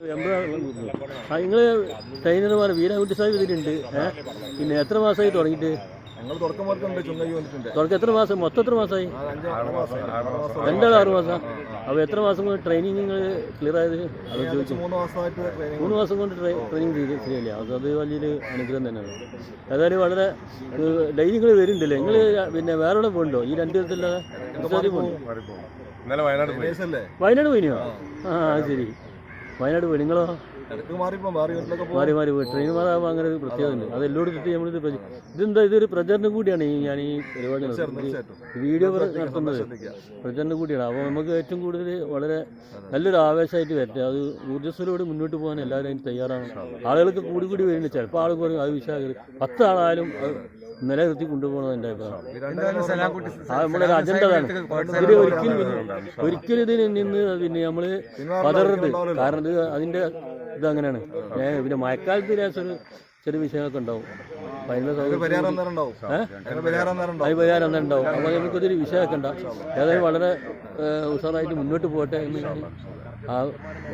നിങ്ങൾ ട്രെയിനർമാർ വീരാകുട്ടി സാഹിബ് ഇതിലുണ്ട് പിന്നെ എത്ര മാസമായി തുടങ്ങിയിട്ട്? ഞങ്ങൾ തുടക്കം എത്ര മാസം? മൊത്തം എത്ര മാസമായി? രണ്ടാൾ ആറ് മാസം. അപ്പോൾ എത്ര മാസം കൊണ്ട് ട്രെയിനിങ് നിങ്ങൾ ക്ലിയർ ആയത്? അത് ചോദിച്ചു. മൂന്ന് മാസം കൊണ്ട് ട്രെയിനിങ് ചെയ്യില്ല? ശരിയല്ലേ അത് അത് വലിയൊരു അനുഗ്രഹം തന്നെയാണ്. ഏതായാലും വളരെ ഡെയിലി നിങ്ങൾ വരുന്നുണ്ടല്ലേ നിങ്ങൾ പിന്നെ വേറെ എവിടെ പോകണ്ടോ ഈ രണ്ട് ദിവസത്തില്ലാതെ വയനാട് പോയിനോ? ആ ശരി. വയനാട് പോയി. നിങ്ങളോ? മാറി മാറി പോയി. ട്രെയിൻ മാറാകുമ്പോൾ അങ്ങനെ ഒരു അത് എല്ലായിടത്തും നമ്മളിത് ഇതെന്താ? ഇതൊരു പ്രചരണം കൂടിയാണ് ഈ ഞാൻ ഈ പരിപാടി വീഡിയോ നടത്തുന്നത് പ്രചരണം കൂടിയാണ്. അപ്പോൾ നമുക്ക് ഏറ്റവും കൂടുതൽ വളരെ നല്ലൊരു ആവേശമായിട്ട് വരട്ടെ. അത് ഊർജസ്വലോട് മുന്നോട്ട് പോകാൻ എല്ലാവരും അതിന് തയ്യാറാണ്. ആളുകൾക്ക് കൂടി കൂടി വരുന്നുണ്ട്. ചിലപ്പോൾ ആൾക്ക് പറയും അത് വിശാഖ പത്ത് ആളായാലും അത് നിലനിർത്തി കൊണ്ടുപോകണം എന്റെ അഭിപ്രായം. ആ നമ്മുടെ ഒരു അജണ്ട അതാണ് ഇത് ഒരിക്കലും ഒരിക്കലും ഇതിൽ നിന്ന് പിന്നെ നമ്മൾ പതറരുത് കാരണം ഇത് അതിന്റെ ഇത് അങ്ങനെയാണ് ഏ, പിന്നെ മഴക്കാലത്ത് ഒരു ചെറിയ വിഷയങ്ങളൊക്കെ ഉണ്ടാവും. അപ്പം അതിനുള്ള പരിഹാരം അന്നേരം ഉണ്ടാവും. അതിന് പരിഹാരം അന്നേരം ഉണ്ടാവും. അപ്പോൾ നമുക്കിതൊരു വിഷയമൊക്കെ ഉണ്ടാവും. ഏതായാലും വളരെ ഉഷാറായിട്ട് മുന്നോട്ട് പോകട്ടെ എന്ന്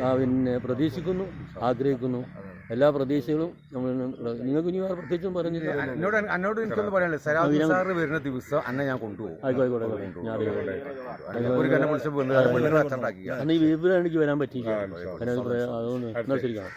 ആ പിന്നെ പ്രതീക്ഷിക്കുന്നു ആഗ്രഹിക്കുന്നു. എല്ലാ പ്രതീക്ഷകളും നമ്മൾ നിങ്ങൾക്ക് ഇനി വേറെ പ്രത്യേകിച്ചും പറഞ്ഞില്ല എന്നോട് എന്നോട് എനിക്കൊന്ന് പറയാനുള്ളത് സാറ് വരുന്ന ദിവസം അന്നെ ഞാൻ കൊണ്ടുപോകും. ആയിക്കോട്ടെ അന്ന് ഈ വീട്ടിലാണ് എനിക്ക് വരാൻ പറ്റിയില്ല. അതുകൊണ്ട് എന്നാൽ ശരി കാണാം